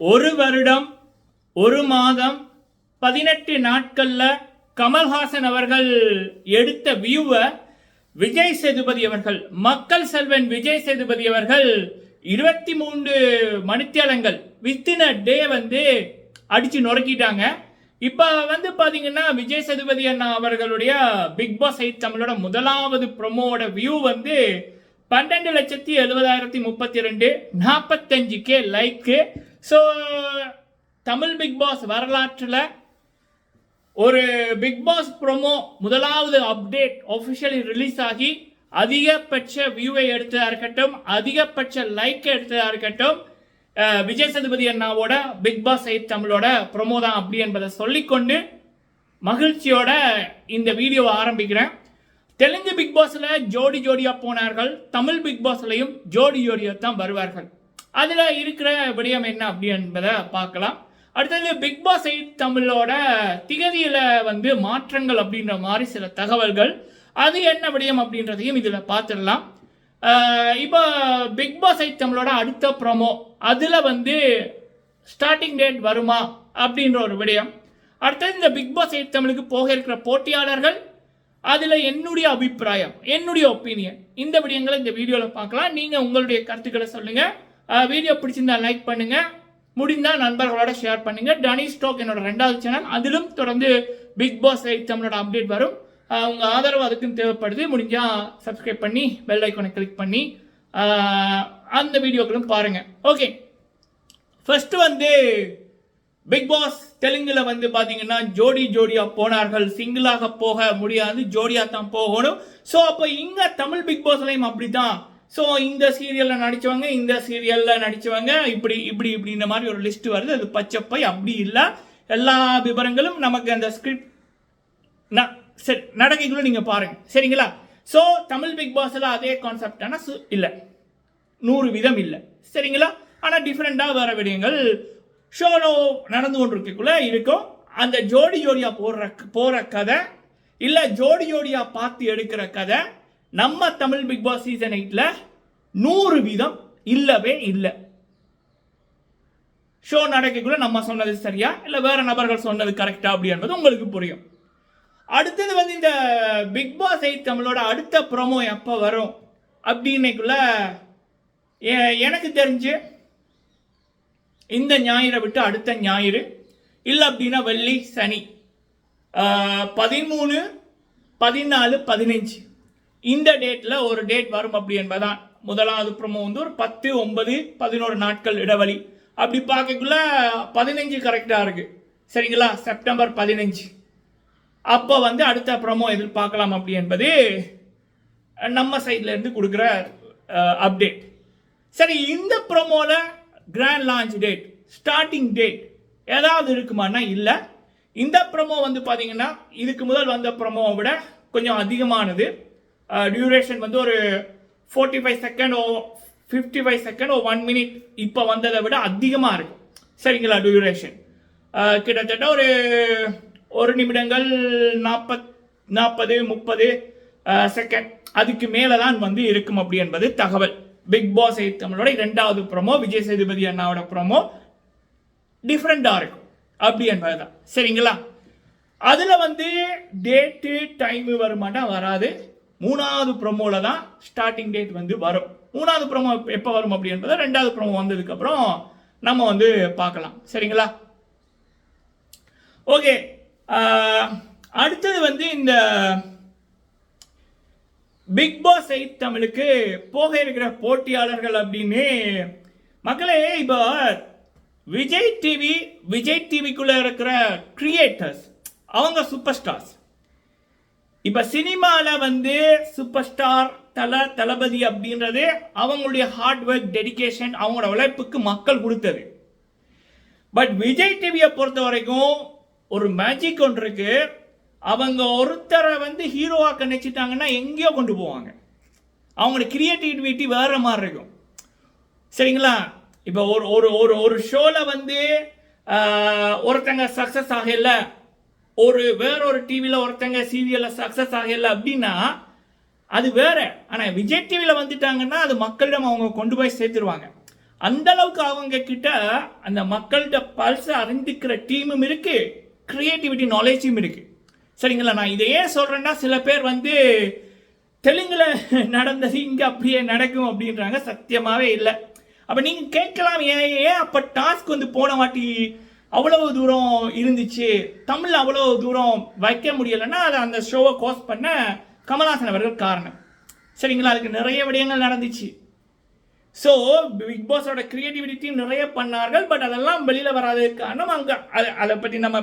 ஒரு வருடம் ஒரு மாதம் பதினெட்டு நாட்களில் கமல்ஹாசன் அவர்கள் எடுத்த வியூவை விஜய் சேதுபதி அவர்கள் மக்கள் செல்வன் விஜய் சேதுபதி அவர்கள் இருபத்தி மூன்று மணித்தியாலங்கள் வித்தின் அ டே வந்து அடித்து நொறுக்கிட்டாங்க. இப்போ வந்து பார்த்தீங்கன்னா விஜய் சேதுபதி அண்ணா அவர்களுடைய பிக் பாஸ் எயிட் தமிழோட முதலாவது ப்ரொமோவோட வியூ வந்து பன்னெண்டு லட்சத்தி எழுபதாயிரத்தி முப்பத்தி ரெண்டு நாற்பத்தஞ்சு K like so Tamil big boss வரலாற்றில் ஒரு பிக் பாஸ் ப்ரோமோ முதலாவது அப்டேட் ஆஃபிஷியலி ரிலீஸ் ஆகி அதிகபட்ச வியூவை எடுத்ததாக இருக்கட்டும் அதிகபட்ச லைக் எடுத்ததாக இருக்கட்டும் விஜய் சதுபதி அண்ணாவோட பிக் பாஸ் எயிட் தமிழோட ப்ரோமோ தான் அப்படி என்பதை சொல்லிக்கொண்டு மகிழ்ச்சியோட இந்த வீடியோவை ஆரம்பிக்கிறேன். தெலுங்கு பிக் பாஸில் ஜோடி ஜோடியாக போனார்கள் தமிழ் பிக் பாஸ்லையும் ஜோடி ஜோடியாக தான் வருவார்கள். அதில் இருக்கிற விடயம் என்ன அப்படி என்பதை பார்க்கலாம். அடுத்தது பிக் பாஸ் எயிட் தமிழோட திகதியில் வந்து மாற்றங்கள் அப்படின்ற மாதிரி சில தகவல்கள். அது என்ன விடயம் அப்படின்றதையும் இதில் பார்த்துடலாம். இப்போ பிக் பாஸ் எயிட் தமிழோட அடுத்த ப்ரோமோ அதில் வந்து ஸ்டார்டிங் டேட் வருமா அப்படின்ற ஒரு விடயம். அடுத்தது இந்த பிக் பாஸ் எயிட் தமிழுக்கு போக இருக்கிற போட்டியாளர்கள் அதில் என்னுடைய அபிப்பிராயம் என்னுடைய ஒப்பீனியன் இந்த விடயங்களை இந்த வீடியோவில் பார்க்கலாம். நீங்கள் உங்களுடைய கருத்துக்களை சொல்லுங்கள் வீடியோ பிடிச்சிருந்தா லைக் பண்ணுங்கள் முடிந்தால் நண்பர்களோட ஷேர் பண்ணுங்கள் டனி ஸ்டோக் என்னோட ரெண்டாவது சேனல் அதிலும் தொடர்ந்து பிக் பாஸ் எயிட் அப்டேட் வரும். உங்கள் ஆதரவு அதுக்கும் தேவைப்படுது. முடிஞ்சால் சப்ஸ்கிரைப் பண்ணி பெல் ஐக்கோனை கிளிக் பண்ணி அந்த வீடியோக்களும் பாருங்கள் ஓகே ஃபஸ்ட்டு வந்து பிக் பாஸ் தெலுங்கில் வந்து பார்த்தீங்கன்னா ஜோடி ஜோடியாக போனார்கள். சிங்கிளாக போக முடியாது. ஜோடியாக தான் போகணும். ஸோ அப்போ இங்கே தமிழ் பிக் பாஸ்லையும் அப்படிதான் ஸோ இந்த சீரியலில் நடிச்சவங்க இந்த சீரியலில் நடிச்சவங்க இப்படி இப்படி இப்படின்ற மாதிரி ஒரு லிஸ்ட் வருது. அது பச்சப்பை அப்படி இல்லை. எல்லா விவரங்களும் நமக்கு அந்த ஸ்கிரிப்ட் ந- சரி நடக்கைகளும் நீங்கள் பாருங்கள் சரிங்களா? ஸோ தமிழ் பிக் பாஸில் அதே கான்செப்ட் ஆனால் இல்லை. நூறு விதம் இல்லை. சரிங்களா? ஆனால் டிஃப்ரெண்ட்டாக வர விடயங்கள். ஷோனோ நடந்து கொண்டிருக்கக்குள்ளே இருக்கும். அந்த ஜோடி ஜோடியாக போடுற போகிற கதை இல்லை ஜோடி ஜோடியாக பார்த்து எடுக்கிற கதை நம்ம தமிழ் பிக் பாஸ் சீசன் எயிட்ல நூறு வீதம் இல்லவே இல்லை. ஷோ நடக்கக்குள்ள நம்ம சொன்னது சரியா? இல்லை வேற நபர்கள் சொன்னது கரெக்டா அப்படி என்பது உங்களுக்கு புரியும். அடுத்தது வந்து இந்த பிக் பாஸ் எயிட் தமிழோட அடுத்த ப்ரோமோ எப்போ வரும்? அப்படின்னைக்குள்ள எனக்கு தெரிஞ்சு இந்த ஞாயிறை விட்டு அடுத்த ஞாயிறு இல்லை அப்படின்னா வெள்ளி சனி. பதிமூணு பதினாலு பதினஞ்சு. இந்த டேட்டில் ஒரு டேட் வரும் அப்படி என்பதான் முதலாவது ப்ரமோ வந்து ஒரு பத்து ஒன்பது பதினோரு நாட்கள் இடைவெளி. அப்படி பார்க்கக்குள்ள பதினஞ்சு கரெக்டாக இருக்கு. சரிங்களா? செப்டம்பர் பதினஞ்சு. அப்போ வந்து அடுத்த ப்ரோமோ எதிர்பார்க்கலாம் அப்படி என்பது நம்ம சைட்லேருந்து கொடுக்குற அப்டேட் சரி இந்த ப்ரோமோல grand launch date starting date ஏதாவது இருக்குமானா இல்லை. இந்த ப்ரமோ வந்து பார்த்தீங்கன்னா இதுக்கு முதல் வந்த ப்ரமோவை விட கொஞ்சம் அதிகமானது. டியூரேஷன் வந்து ஒரு ஃபோர்ட்டி ஃபைவ் செகண்ட் ஓ ஃபிஃப்டி ஃபைவ் செகண்ட் ஓ ஒன் மினிட் இப்போ வந்ததை விட அதிகமாக இருக்கும். சரிங்களா டியூரேஷன் கிட்டத்தட்ட ஒரு ஒரு நிமிடங்கள் நாற்பத் நாற்பது முப்பது செகண்ட் அதுக்கு மேலே தான் வந்து இருக்கும் அப்படி என்பது தகவல். பிக் பாஸ் எயிட் தமிழோட இரண்டாவது ப்ரோமோ விஜய் சேதுபதி அண்ணாவோட ப்ரோமோ டிஃப்ரெண்ட்டாக இருக்கும். அப்படி என்பதுதான். சரிங்களா? அதில் வந்து டேட்டு டைமு வருமாட்டா வராது. மூணாவது ப்ரொமோவில் தான் ஸ்டார்டிங் டேட் வந்து வரும். மூணாவது ப்ரொமோ எப்போ வரும் அப்படின்றத ரெண்டாவது ப்ரொமோ வந்ததுக்கப்புறம் நம்ம வந்து பார்க்கலாம். சரிங்களா? ஓகே அடுத்தது வந்து இந்த பிக் பாஸ் எயிட் தமிழுக்கு போக இருக்கிற போட்டியாளர்கள் அப்படின்னு மக்களே இப்போ விஜய் டிவி விஜய் டிவிக்குள்ளே இருக்கிற கிரியேட்டர்ஸ் அவங்க சூப்பர் ஸ்டார்ஸ் இப்போ சினிமாவில் வந்து சூப்பர் ஸ்டார் தல தளபதி அப்படின்றது அவங்களுடைய ஹார்ட் ஒர்க் டெடிகேஷன் அவங்களோட உழைப்புக்கு மக்கள் கொடுத்தது. பட் விஜய் டிவியை பொறுத்த வரைக்கும் ஒரு மேஜிக் ஒன்று இருக்கு. அவங்க ஒருத்தரை வந்து ஹீரோவாக்க நினைச்சிட்டாங்கன்னா எங்கேயோ கொண்டு போவாங்க. அவங்களோட கிரியேட்டிவிட்டி வேற மாதிரி இருக்கும். சரிங்களா? இப்போ ஒரு ஒரு ஒரு ஒரு ஷோவில் வந்து ஒருத்தங்க சக்ஸஸ் ஆகல. ஒரு வேற ஒரு டிவியில் ஒருத்தங்க சீரியலில் சக்ஸஸ் ஆகலை அப்படின்னா அது வேற. ஆனால் விஜய் டிவியில் வந்துட்டாங்கன்னா அது மக்களிடம் அவங்க கொண்டு போய் சேர்த்துருவாங்க. அந்த அளவுக்கு அவங்க கிட்ட அந்த மக்கள்கிட்ட பல்ஸ் அறிந்துக்கிற டீமும் இருக்கு. கிரியேட்டிவிட்டி நாலேஜும் இருக்கு. சரிங்களா? நான் இதை ஏன் சொல்கிறேன்னா சில பேர் வந்து தெலுங்கில் நடந்தது இங்கே அப்படியே நடக்கும் அப்படின்றாங்க. சத்தியமாகவே இல்லை. அப்போ நீங்கள் கேட்கலாம் ஏன் ஏன் அப்போ டாஸ்க் வந்து போன வாட்டி அவ்வளவு தூரம் இருந்துச்சு. தமிழ் அவ்வளவு தூரம் வைக்க முடியலைன்னா அதை அந்த ஷோவை கோஸ் பண்ண கமல்ஹாசன் அவர்கள் காரணம். சரிங்களா? அதுக்கு நிறைய விடயங்கள் நடந்துச்சு. ஸோ பிக் பாஸோட கிரியேட்டிவிட்டி நிறைய பண்ணார்கள் பட் அதெல்லாம் வெளியில் வராததுக்கு காரணம் அங்கே. அதை அதை பற்றி நம்ம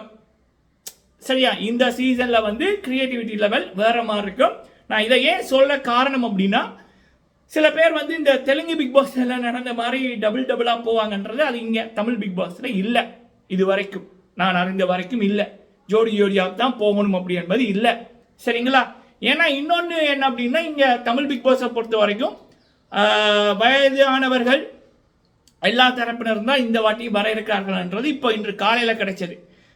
சரியா? இந்த சீசனில் வந்து கிரியேட்டிவிட்டி லெவல் வேற மாதிரி இருக்கும். நான் இதை ஏன் சொல்ல காரணம் அப்படின்னா சில பேர் வந்து இந்த தெலுங்கு பிக் பாஸில் நடந்த மாதிரி டபுள் டபுளாக போவாங்கன்றது அது இங்கே தமிழ் பிக் பாஸில் இல்லை. இது வரைக்கும் நான் அறிந்த வரைக்கும் இல்லை. ஜோடி ஜோடியாக தான் போகணும் அப்படி என்பது இல்லை. சரிங்களா? ஏன்னா இன்னொன்று என்ன அப்படின்னா இங்கே தமிழ் பிக் பாஸை பொறுத்த வரைக்கும் வயதானவர்கள் எல்லா தரப்பினரும் தான் இந்த வாட்டி வர இருக்கார்கள்ன்றது இப்போ இன்று காலையில் கிடைச்சது.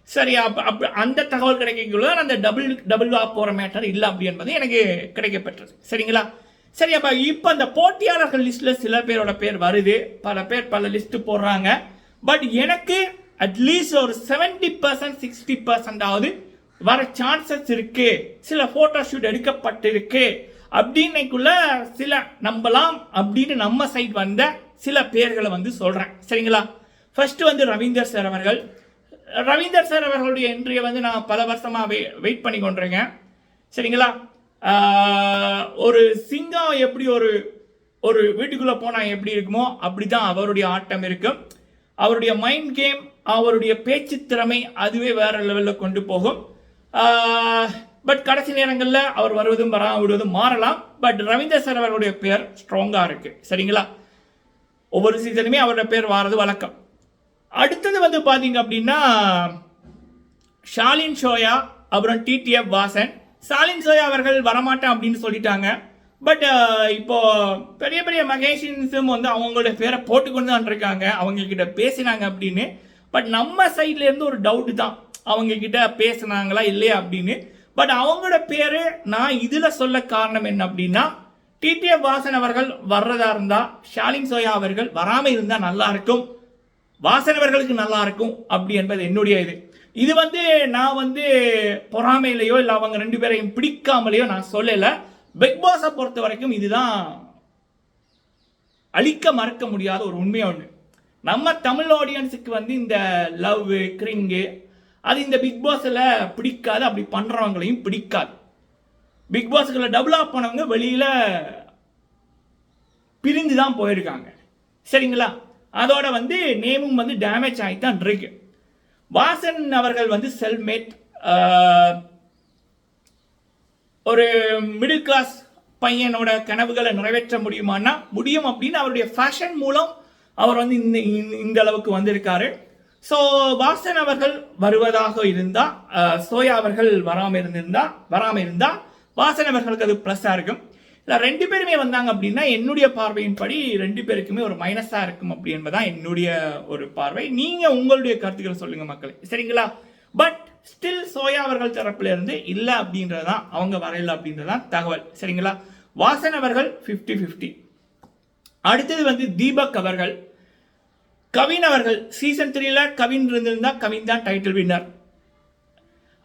சரி அப்போ அப் அந்த தகவல் கிடைக்கக்குள்ள அந்த டபுள் டபுள் போகிற மேட்டர் இல்லை அப்படி என்பது எனக்கு கிடைக்கப்பெற்றது. சரிங்களா? சரி அப்போ இப்போ அந்த போட்டியாளர்கள் லிஸ்ட்டில் சில பேரோட பேர் வருது. பல பேர் பல லிஸ்ட்டு போடுறாங்க. பட் எனக்கு அட்லீஸ்ட் ஒரு செவன்டி பர்சன்ட் சிக்ஸ்டி பர்சன்டாவது வர சான்சஸ் இருக்கு. சில போட்டோ ஷூட் எடுக்கப்பட்டிருக்கு. அப்படின்னைக்குள்ள சில நம்பலாம் அப்படின்னு நம்ம சைட் வந்த சில பேர்களை வந்து சொல்கிறேன் சரிங்களா? ஃபர்ஸ்ட் வந்து ரவீந்தர் சார் அவர்கள். ரவீந்தர் சார் அவர்களுடைய என்ட்ரியை வந்து நான் பல வருஷமா வெயிட் பண்ணி கொண்டிருக்கேன். சரிங்களா? ஒரு சிங்கம் எப்படி ஒரு ஒரு வீட்டுக்குள்ளே போனால் எப்படி இருக்குமோ அப்படி தான் அவருடைய ஆட்டம் இருக்கும் அவருடைய மைண்ட் கேம் அவருடைய பேச்சு திறமை அதுவே வேற லெவலில் கொண்டு போகும். பட் கடைசி நேரங்களில் அவர் வருவதும் வராம விடுவதும் மாறலாம். பட் ரவீந்தர் சார் அவருடைய பேர் ஸ்ட்ராங்காக இருக்கு. சரிங்களா? ஒவ்வொரு சீசனுமே அவரோட பேர் வாரது வழக்கம். அடுத்தது வந்து பார்த்தீங்க அப்படின்னா ஷாலின் ஷோயா அப்புறம் டிடிஎஃப் வாசன். ஷாலின் ஷோயா அவர்கள் வரமாட்டேன் அப்படின்னு சொல்லிட்டாங்க. பட் uh, இப்போ பெரிய பெரிய மகேஷின்ஸும் வந்து அவங்களோட பேரை போட்டுக்கொண்டு தான் இருக்காங்க அவங்க கிட்ட பேசினாங்க அப்படின்னு. பட் நம்ம சைட்லேருந்து ஒரு டவுட் தான். அவங்க கிட்ட பேசுனாங்களா இல்லையா அப்படின்னு. பட் அவங்களோட பேரு நான் இதில் சொல்ல காரணம் என்ன அப்படின்னா டிடிஎஃப் வாசன் அவர்கள் வர்றதா இருந்தா ஷாலின் சோயா அவர்கள் வராமல் இருந்தால் நல்லா இருக்கும் வாசனவர்களுக்கு நல்லா இருக்கும் அப்படி என்பது என்னுடைய இது. இது வந்து நான் வந்து பொறாமையிலையோ இல்லை அவங்க ரெண்டு பேரையும் பிடிக்காமலேயோ நான் சொல்லலை. பிக் பாஸை பொறுத்த வரைக்கும் இதுதான் அழிக்க மறக்க முடியாத ஒரு உண்மை ஒன்று நம்ம தமிழ் ஆடியன்ஸுக்கு வந்து இந்த லவ் கிரிங்கு அது இந்த பிக் பாஸில் பிடிக்காது. அப்படி பண்ணுறவங்களையும் பிடிக்காது. பிக் பாஸுக்குள்ள டபுள் பண்ணவங்க வெளியில் பிரிந்து தான் போயிருக்காங்க. சரிங்களா? அதோட வந்து நேமும் வந்து டேமேஜ் ஆகி தான் இருக்கு. வாசன் அவர்கள் வந்து செல்மேட் ஒரு மிடில் கிளாஸ் பையனோட கனவுகளை நிறைவேற்ற முடியுமான்னா முடியும் அப்படின்னு அவருடைய ஃபேஷன் மூலம் அவர் வந்து இந்த இந்த- இந்த அளவுக்கு வந்திருக்காரு. ஸோ வாசன் அவர்கள் வருவதாக இருந்தால் சோயா அவர்கள் வராமல் இருந்திருந்தா வராமல் இருந்தால் வாசன் அவர்களுக்கு அது ப்ளஸ்ஸாக இருக்கும். இல்லை ரெண்டு பேருமே வந்தாங்க அப்படின்னா என்னுடைய பார்வையின்படி ரெண்டு பேருக்குமே ஒரு மைனஸாக இருக்கும் அப்படி என்பதான் என்னுடைய ஒரு பார்வை. நீங்கள் உங்களுடைய கருத்துக்களை சொல்லுங்கள் மக்களே. சரிங்களா? பட் ஸ்டில் சோயா அவர்கள் தரப்புல இருந்து இல்லை அப்படின்றதுதான் அவங்க வரையில அப்படின்றதான் தகவல். சரிங்களா? வாசன் அவர்கள் 50 50 அடுத்தது வந்து தீபக் அவர்கள். கவின் அவர்கள் சீசன் த்ரீல கவின் இருந்திருந்தா கவின் தான் டைட்டில் வின்னர்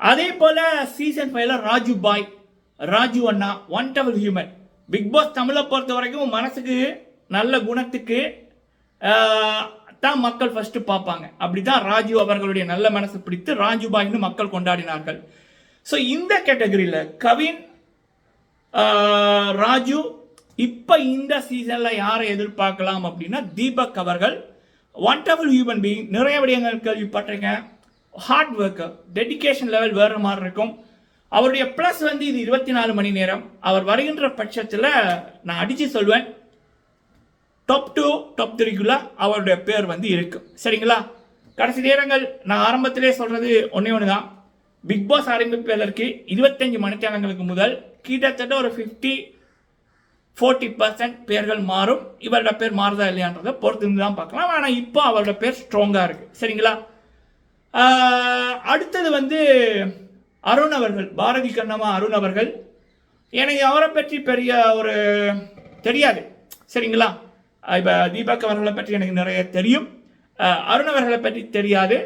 அதே போல சீசன் ஃபைவ்ல ராஜு பாய் ராஜு அண்ணா one double human big boss தமிழை பொறுத்த வரைக்கும் மனசுக்கு நல்ல குணத்துக்கு தான் மக்கள் ஃபர்ஸ்ட் பார்ப்பாங்க. அப்படிதான் ராஜு அவர்களுடைய நல்ல மனசு பிடித்து ராஜு பாய்னு மக்கள் கொண்டாடினார்கள். ஸோ இந்த கேட்டகரியில் கவின் ராஜு இப்போ இந்த சீசனில் யாரை எதிர்பார்க்கலாம் அப்படின்னா தீபக் அவர்கள். ஒன் டபுள் ஹியூமன் பீயிங் நிறைய விடயங்கள் கேள்விப்பட்டிருக்கேன். ஹார்ட் ஒர்க்கர் டெடிகேஷன் லெவல் வேறு மாதிரி இருக்கும். அவருடைய ப்ளஸ் வந்து இது இருபத்தி நாலு மணி நேரம். அவர் வருகின்ற பட்சத்தில் நான் அடித்து சொல்வேன். டாப் டூ டாப் த்ரீக்குள்ள அவருடைய பேர் வந்து இருக்கும் சரிங்களா? கடைசி நேரங்கள் நான் ஆரம்பத்திலே சொல்றது ஒன்றே ஒன்று தான் பிக் பாஸ் ஆரம்பிப்பதற்கு இருபத்தஞ்சு மணித்தேனங்களுக்கு முதல் கிட்டத்தட்ட ஒரு ஃபிஃப்டி ஃபோர்ட்டி பர்சன்ட் பேர்கள் மாறும். இவரோட பேர் மாறுதா இல்லையான்றதை பொறுத்து இருந்து தான் பார்க்கலாம். ஆனால் இப்போ அவரோட பேர் ஸ்ட்ராங்காக இருக்கு. சரிங்களா? அடுத்தது வந்து அருண் அவர்கள் பாரதி கண்ணம்மா அருண் அவர்கள். எனக்கு அவரை பற்றி பெரிய ஒரு தெரியாது. சரிங்களா? இப்போ தீபக் அவர்களை பற்றி எனக்கு நிறைய தெரியும். அருண் அவர்களை பற்றி தெரியாது.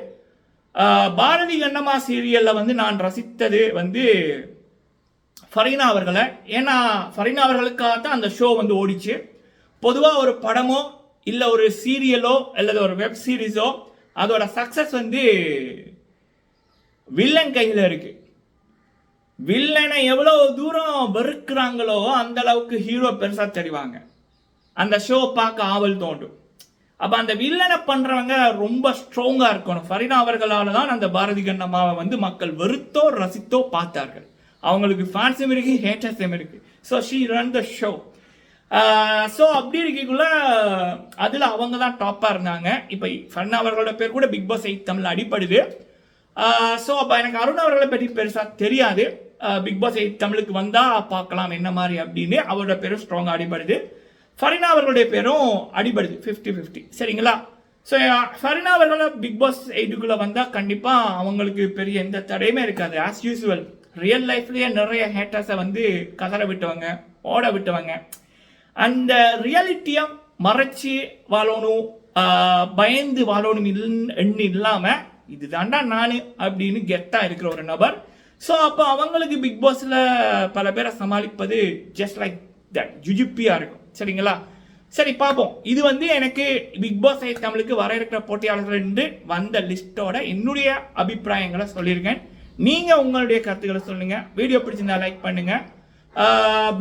பாரதி கண்ணம்மா சீரியலில் வந்து நான் ரசித்தது வந்து ஃபரீனா அவர்களை. ஏன்னா ஃபரீனா அவர்களுக்காக தான் அந்த ஷோ வந்து ஓடிச்சு. பொதுவாக ஒரு படமோ இல்லை ஒரு சீரியலோ அல்லது ஒரு வெப் சீரிஸோ அதோட சக்ஸஸ் வந்து வில்லன் கையில் இருக்கு. வில்லனை எவ்வளோ தூரம் வெறுக்கிறாங்களோ அந்த அளவுக்கு ஹீரோ பெருசாக தெரிவாங்க. அந்த ஷோ பார்க்க ஆவல் தோண்டும் அப்போ அந்த வில்லனை பண்ணுறவங்க ரொம்ப ஸ்ட்ராங்காக இருக்கணும். ஃபரினா அவர்களால் தான் அந்த பாரதி கண்ணம்மாவை வந்து மக்கள் வெறுத்தோ ரசித்தோ பார்த்தார்கள். அவங்களுக்கு ஃபேன்ஸும் இருக்குது ஹேட்டர்ஸும் இருக்குது so she run the show so அப்படி இருக்கக்குள்ள அதில் அவங்க தான் டாப்பாக இருந்தாங்க. இப்போ ஃபர்னா அவர்களோட பேர் கூட பிக் பாஸ் எயிட் தமிழ் அடிப்படுது ஸோ அப்போ எனக்கு அருண் அவர்களை பற்றி பெருசாக தெரியாது. பிக் பாஸ் எயிட் தமிழுக்கு வந்தால் பார்க்கலாம் என்ன மாதிரி அப்படின்னு. அவரோட பேரும் ஸ்ட்ராங்காக அடிப்படுது ஃபரினா அவர்களுடைய பேரும் அடிபடுது ஃபிஃப்டி ஃபிஃப்டி சரிங்களா? ஸோ ஃபரினா அவர்களை பிக் பாஸ் எயிட்டுக்குள்ளே வந்தால் கண்டிப்பாக அவங்களுக்கு பெரிய எந்த தடையுமே இருக்காது. ஆஸ் யூஸ்வல் ரியல் லைஃப்லேயே நிறைய ஹேட்டர்ஸை வந்து கதற விட்டவங்க ஓட விட்டவங்க. அந்த ரியாலிட்டியை மறைச்சி வாழணும் பயந்து வாழணும் எண்ணு இல்லாமல் இது தாண்டா நான் அப்படின்னு கெத்தாக இருக்கிற ஒரு நபர். ஸோ அப்போ அவங்களுக்கு பிக் பாஸில் பல பேரை சமாளிப்பது ஜஸ்ட் லைக் தட் ஜுஜிப்பியாக இருக்கும். சரிங்களா? சரி பார்ப்போம். இது வந்து எனக்கு பிக் பாஸ் ஐ தமிழுக்கு வர இருக்கிற போட்டியாளர்கள் இருந்து வந்த லிஸ்ட்டோட என்னுடைய அபிப்பிராயங்களை சொல்லியிருக்கேன். நீங்கள் உங்களுடைய கருத்துக்களை சொல்லுங்கள் வீடியோ பிடிச்சிருந்தா லைக் பண்ணுங்கள்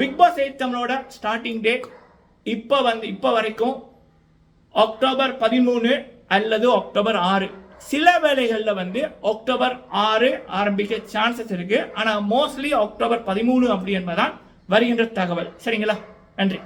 பிக் பாஸ் எயிட் தமிழோட ஸ்டார்டிங் டேட் இப்போ வந்து இப்போ வரைக்கும் அக்டோபர் பதிமூணு அல்லது அக்டோபர் ஆறு. சில வேளைகளில் வந்து அக்டோபர் ஆறு ஆரம்பிக்க சான்சஸ் இருக்குது ஆனால் மோஸ்ட்லி அக்டோபர் பதிமூணு அப்படி என்பதான் வருகின்ற தகவல். சரிங்களா? நன்றி.